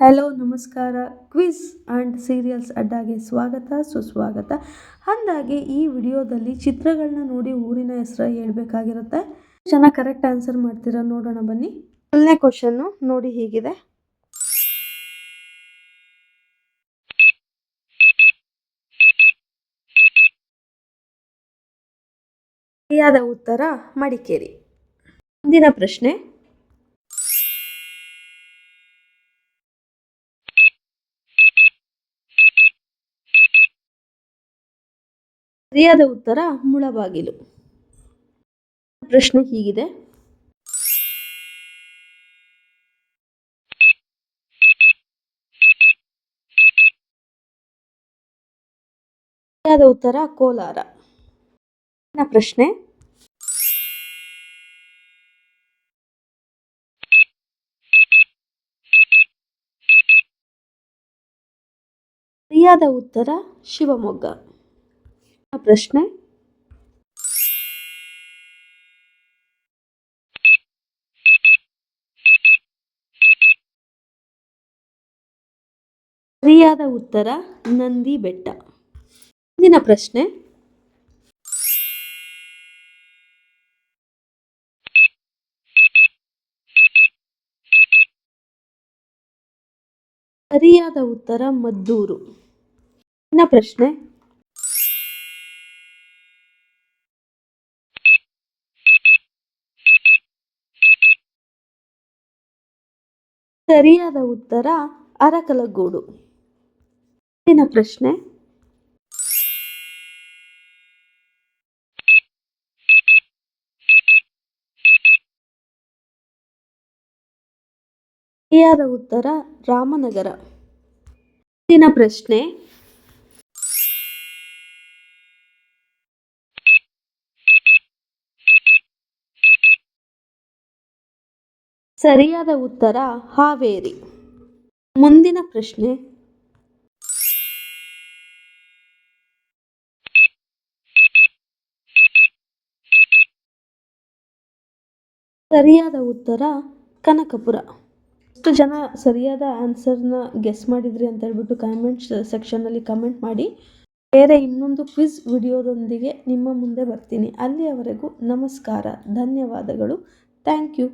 Hello ನಮಸ್ಕಾರ. Quiz and serials ಅಡ್ಡಾಗೆ ಸ್ವಾಗತ, ಸುಸ್ವಾಗತ. ಅಂದಾಗೆ ಈ ವಿಡಿಯೋದಲ್ಲಿ ಚಿತ್ರಗಳನ್ನ ನೋಡಿ ಊರಿನ ಹೆಸರು ಹೇಳಬೇಕಾಗಿರುತ್ತೆ. ಚೆನ್ನಾಗಿ ಕರೆಕ್ಟ್ ಆನ್ಸರ್ ಮಾಡ್ತೀರಾ ನೋಡೋಣ ಬನ್ನಿ. ಮೊದಲನೇ ಕ್ವಶನ್ನು ನೋಡಿ ಹೀಗಿದೆ. ಸರಿಯಾದ ಉತ್ತರ ಮಡಿಕೇರಿ. ಮುಂದಿನ ಪ್ರಶ್ನೆ. ಸರಿಯಾದ ಉತ್ತರ ಮುಳಬಾಗಿಲು. ಪ್ರಶ್ನೆ ಹೀಗಿದೆ. ಸರಿಯಾದ ಉತ್ತರ ಕೋಲಾರ. ಪ್ರಶ್ನೆ. ಸರಿಯಾದ ಉತ್ತರ ಶಿವಮೊಗ್ಗ. ಪ್ರಶ್ನೆ? ಸರಿಯಾದ ಉತ್ತರ ನಂದಿ ಬೆಟ್ಟ. ಮುಂದಿನ ಪ್ರಶ್ನೆ? ಸರಿಯಾದ ಉತ್ತರ ಮದ್ದೂರು. ಇನ್ನ ಪ್ರಶ್ನೆ? ಸರಿಯಾದ ಉತ್ತರ ಅರಕಲಗೂಡು. ಮುಂದಿನ ಪ್ರಶ್ನೆ. ಸರಿಯಾದ ಉತ್ತರ ರಾಮನಗರ. ಮುಂದಿನ ಪ್ರಶ್ನೆ. ಸರಿಯಾದ ಉತ್ತರ ಹಾವೇರಿ. ಮುಂದಿನ ಪ್ರಶ್ನೆ. ಸರಿಯಾದ ಉತ್ತರ ಕನಕಪುರ. ಎಷ್ಟು ಜನ ಸರಿಯಾದ ಆನ್ಸರ್ನ ಗೆಸ್ ಮಾಡಿದ್ರಿ ಅಂತ ಹೇಳ್ಬಿಟ್ಟು ಕಾಮೆಂಟ್ ಸೆಕ್ಷನಲ್ಲಿ ಕಮೆಂಟ್ ಮಾಡಿ. ಬೇರೆ ಇನ್ನೊಂದು ಕ್ವಿಜ್ ವಿಡಿಯೋದೊಂದಿಗೆ ನಿಮ್ಮ ಮುಂದೆ ಬರ್ತೀನಿ. ಅಲ್ಲಿಯವರೆಗೂ ನಮಸ್ಕಾರ, ಧನ್ಯವಾದಗಳು. Thank you